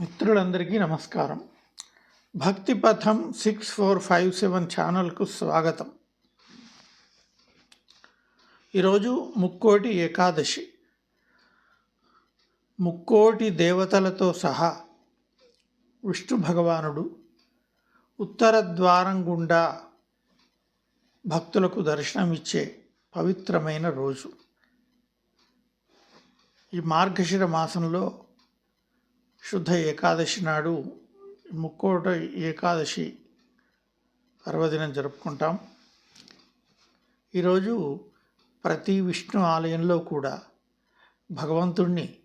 మిత్రులందరికీ నమస్కారం. భక్తి పథం సిక్స్ ఫోర్ ఫైవ్ సెవెన్ ఛానల్కు స్వాగతం. ఈరోజు ముక్కోటి ఏకాదశి. ముక్కోటి దేవతలతో సహా విష్ణు భగవానుడు ఉత్తర ద్వారం గుండా భక్తులకు దర్శనమిచ్చే పవిత్రమైన రోజు. ఈ మార్గశిర మాసంలో శుద్ధ ఏకాదశి నాడు ముక్కోట ఏకాదశి పర్వదినం జరుపుకుంటాం. ఈరోజు ప్రతి విష్ణు ఆలయంలో కూడా భగవంతుణ్ణి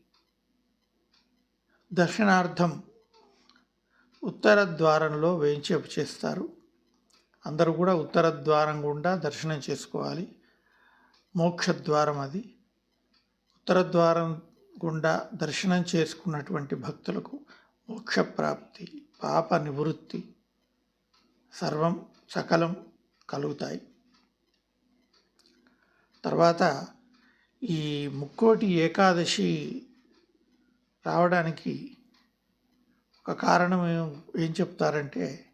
దర్శనార్థం ఉత్తర ద్వారంలో వేయించేపు చేస్తారు. అందరూ కూడా ఉత్తర ద్వారం గుండా దర్శనం చేసుకోవాలి. మోక్ష ద్వారం అది. ఉత్తర ద్వారం గుండా దర్శనం చేసుకున్నటువంటి భక్తులకు మోక్షప్రాప్తి పాప నివృత్తి సర్వం సకలం కలుగుతాయి. తర్వాత ఈ ముక్కోటి ఏకాదశి రావడానికి ఒక కారణం ఏం- చెప్తారంటే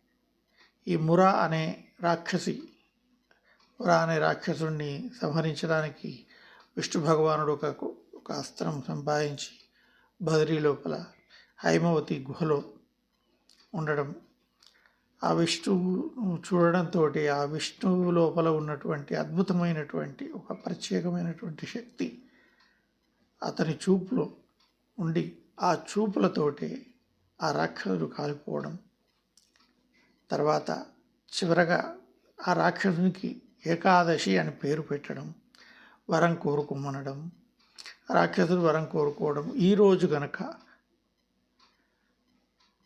ఈ మురా అనే రాక్షసి మురా అనే రాక్షసుణ్ణి సంహరించడానికి విష్ణు భగవానుడు ఒక ఒక అస్త్రం సంపాదించి బదిరీ లోపల హైమవతి గుహలో ఉండడం. ఆ విష్ణువు చూడడంతో ఆ విష్ణువు లోపల ఉన్నటువంటి అద్భుతమైనటువంటి ఒక ప్రత్యేకమైనటువంటి శక్తి అతని చూపులో ఉండి ఆ చూపులతోటి ఆ రాక్షసుడు కాలిపోవడం. తర్వాత చివరగా ఆ రాక్షసునికి ఏకాదశి అని పేరు పెట్టడం వరం కోరుకోమనడం రాక్షసుడు వరం కోరుకోవడం. ఈరోజు గనక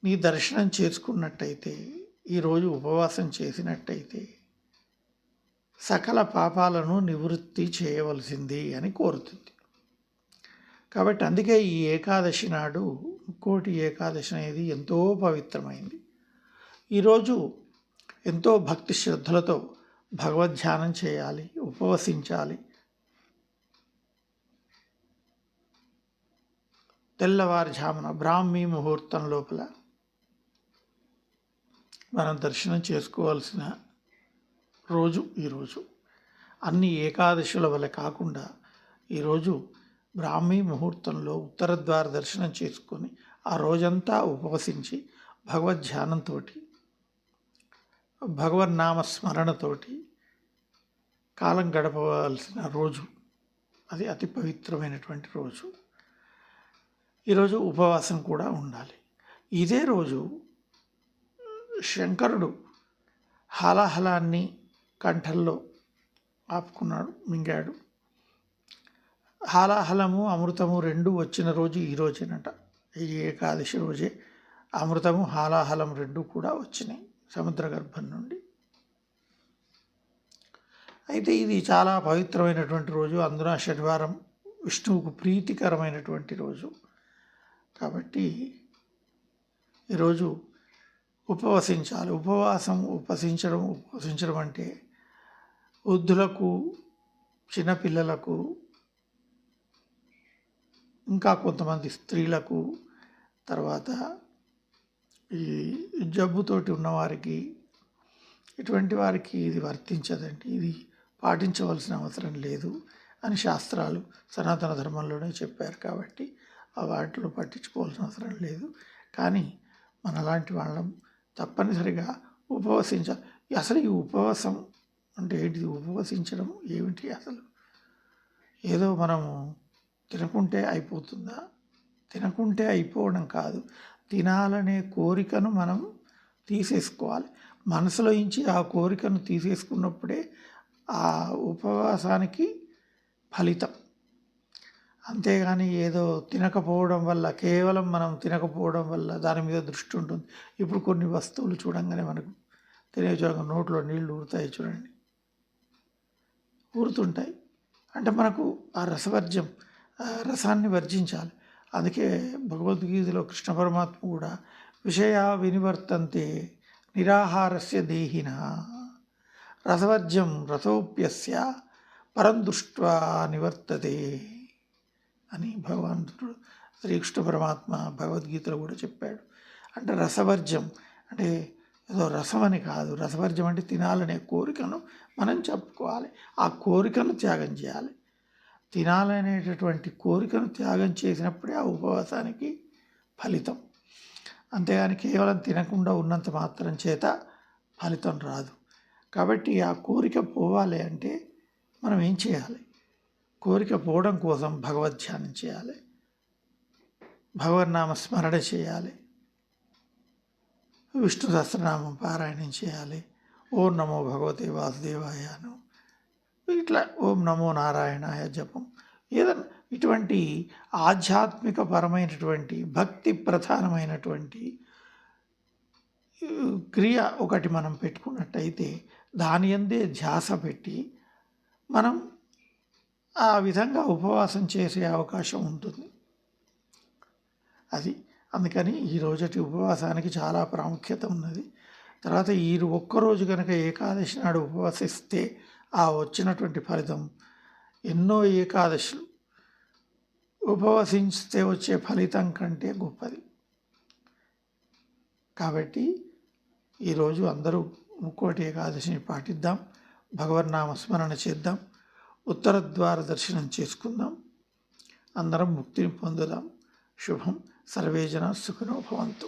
నీ దర్శనం చేసుకున్నట్టయితే ఈరోజు ఉపవాసం చేసినట్టయితే సకల పాపాలను నివృత్తి చేయవలసింది అని కోరుతుంది. కాబట్టి అందుకే ఈ ఏకాదశి నాడు ముక్కోటి ఏకాదశి అనేది ఎంతో పవిత్రమైంది. ఈరోజు ఎంతో భక్తి శ్రద్ధలతో భగవద్ధ్యానం చేయాలి ఉపవసించాలి. తెల్లవారుజామున బ్రాహ్మీ ముహూర్తం లోపల మనం దర్శనం చేసుకోవాల్సిన రోజు ఈరోజు అన్ని ఏకాదశుల వల్ల కాకుండా ఈరోజు బ్రాహ్మీ ముహూర్తంలో ఉత్తర ద్వార దర్శనం చేసుకొని ఆ రోజంతా ఉపవసించి భగవద్ధ్యానంతో భగవన్నామ స్మరణతోటి కాలం గడపవలసిన రోజు. అది అతి పవిత్రమైనటువంటి రోజు. ఈరోజు ఉపవాసం కూడా ఉండాలి. ఇదే రోజు శంకరుడు హలాహలాన్ని కంఠంలో ఆపుకున్నాడు మింగాడు. హాలాహలము అమృతము రెండు వచ్చిన రోజు ఈ రోజేనట. ఈ ఏకాదశి రోజే అమృతము హాలాహలం రెండు కూడా వచ్చినాయి సముద్ర గర్భం నుండి. అయితే ఇది చాలా పవిత్రమైనటువంటి రోజు. అందున శనివారం విష్ణువుకు ప్రీతికరమైనటువంటి రోజు. కాబట్టి ఈరోజు ఉపవసించాలి. ఉపవాసం ఉపసించడం ఉపవసించడం అంటే వృద్ధులకు చిన్నపిల్లలకు ఇంకా కొంతమంది స్త్రీలకు తర్వాత ఈ జబ్బుతోటి ఉన్నవారికి ఇటువంటి వారికి ఇది వర్తించదండి. ఇది పాటించవలసిన అవసరం లేదు అని శాస్త్రాలు సనాతన ధర్మంలోనే చెప్పారు కాబట్టి ఆ వాటిలో పట్టించుకోవాల్సిన అవసరం లేదు. కానీ మనలాంటి వాళ్ళం తప్పనిసరిగా ఉపవసించాలి అసలు ఈ ఉపవాసం అంటే ఏంటిది? ఉపవసించడం ఏమిటి అసలు? ఏదో మనము తినకుంటే అయిపోతుందా? తినకుంటే అయిపోవడం కాదు. తినాలనే కోరికను మనం తీసేసుకోవాలి. మనసులో నుంచి ఆ కోరికను తీసేసుకున్నప్పుడే ఆ ఉపవాసానికి ఫలితం. అంతేగాని ఏదో తినకపోవడం వల్ల కేవలం మనం తినకపోవడం వల్ల దాని మీద దృష్టి ఉంటుంది. ఇప్పుడు కొన్ని వస్తువులు చూడంగానే మనకు తినే చూడంగా నోట్లో నీళ్ళు ఊరుతాయి చూడండి. ఊరుతుంటాయి. అంటే మనకు ఆ రసవర్జ్యం ఆ రసాన్ని వర్జించాలి. అందుకే భగవద్గీతలో కృష్ణ పరమాత్మ కూడా విషయ వినివర్తంతే నిరాహారస్య దేహిన రసవర్జ్యం రసోప్యస్య పరం దృష్ట్వా నివర్తతే. అని భగవంతుడు శ్రీకృష్ణ పరమాత్మ భగవద్గీతలో కూడా చెప్పాడు. అంటే రసవర్జం అంటే ఏదో రసం అని కాదు రసవర్జం అంటే తినాలనే కోరికను మనం చెప్పుకోవాలి. ఆ కోరికను త్యాగం చేయాలి. తినాలనేటటువంటి కోరికను త్యాగం చేసినప్పుడే ఆ ఉపవాసానికి ఫలితం. అంతేగాని కేవలం తినకుండా ఉన్నంత మాత్రం చేత ఫలితం రాదు. కాబట్టి ఆ కోరిక పోవాలి అంటే మనం ఏం చేయాలి? కోరిక పోవడం కోసం భగవద్ ధ్యానం చేయాలి. భగవన్నామ స్మరణ చేయాలి. విష్ణు సహస్రనామం పారాయణం చేయాలి. ఓం నమో భగవతే వాసుదేవాయను ఇట్లా ఓం నమో నారాయణాయ జపం. ఏదన్నా ఇటువంటి ఆధ్యాత్మిక పరమైనటువంటి భక్తి ప్రధానమైనటువంటి క్రియ ఒకటి మనం పెట్టుకున్నట్టయితే దాని అందే ధ్యాస పెట్టి మనం ఆ విధంగా ఉపవాసం చేసే అవకాశం ఉంటుంది. అది అందుకని ఈ రోజటి ఉపవాసానికి చాలా ప్రాముఖ్యత ఉన్నది. తర్వాత ఈ ఒక్కరోజు కనుక ఏకాదశి నాడు ఉపవసిస్తే ఆ వచ్చినటువంటి ఫలితం ఎన్నో ఏకాదశులు. ఉపవసిస్తే వచ్చే ఫలితం కంటే గొప్పది. కాబట్టి ఈరోజు అందరూ ముక్కోటి ఏకాదశిని పాటిద్దాం. భగవన్నామ స్మరణ చేద్దాం. ఉత్తర ద్వార దర్శనం చేసుకుందాం. అందరం ముక్తిని పొందుదాం. శుభం. సర్వే జన భవంతు.